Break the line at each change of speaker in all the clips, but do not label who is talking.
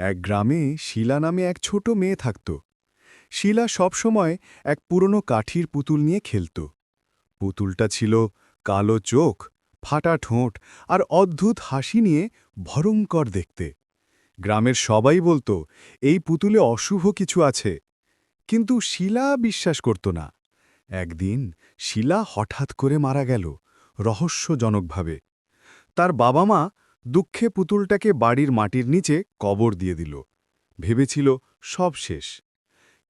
এক গ্রামে শিলা নামে এক ছোট মেয়ে থাকত। শিলা সবসময় এক পুরনো কাঠির পুতুল নিয়ে খেলত। পুতুলটা ছিল কালো চোখ, ফাটা ঠোঁট আর অদ্ভুত হাসি নিয়ে ভয়ঙ্কর দেখতে। গ্রামের সবাই বলতো, এই পুতুলে অশুভ কিছু আছে। কিন্তু শিলা বিশ্বাস করত না। একদিন শিলা হঠাৎ করে মারা গেল, রহস্যজনকভাবে। তার বাবা মা দুঃখে পুতুলটাকে বাড়ির মাটির নিচে কবর দিয়ে দিল। ভেবেছিল, সব শেষ।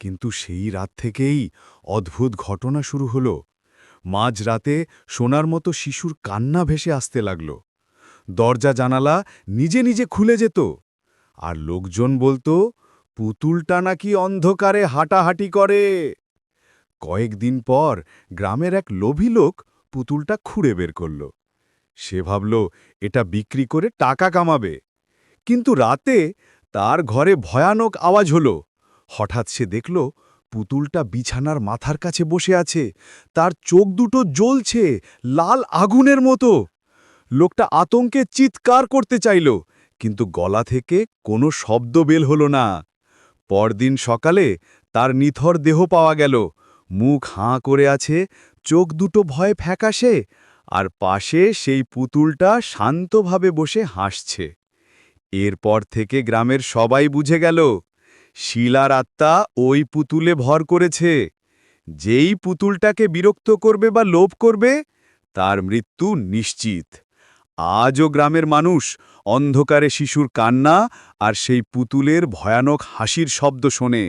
কিন্তু সেই রাত থেকেই অদ্ভুত ঘটনা শুরু হল। মাঝরাতে সোনার মতো শিশুর কান্না ভেসে আসতে লাগল। দরজা জানালা নিজে নিজে খুলে যেত। আর লোকজন বলতো, পুতুলটা নাকি অন্ধকারে হাঁটাহাঁটি করে। কয়েকদিন পর গ্রামের এক লোভী লোক পুতুলটা খুঁড়ে বের করল। সে ভাবল, এটা বিক্রি করে টাকা কামাবে। কিন্তু রাতে তার ঘরে ভয়ানক আওয়াজ হল। হঠাৎ সে দেখল, পুতুলটা বিছানার মাথার কাছে বসে আছে। তার চোখ দুটো জ্বলছে, লাল আগুনের মতো। লোকটা আতঙ্কে চিৎকার করতে চাইল, কিন্তু গলা থেকে কোনো শব্দ বেল হল না। পরদিন সকালে তার নিথর দেহ পাওয়া গেল। মুখ হাঁ করে আছে, চোখ দুটো ভয় ফ্যাকাশে আর পাশে সেই পুতুলটা শান্তভাবে বসে হাসছে। এরপর থেকে গ্রামের সবাই বুঝে গেল, শিলার আত্মা ওই পুতুলে ভর করেছে। যেই পুতুলটাকে বিরক্ত করবে বা লোভ করবে, তার মৃত্যু নিশ্চিত। আজও গ্রামের মানুষ অন্ধকারে শিশুর কান্না আর সেই পুতুলের ভয়ানক হাসির শব্দ শোনে।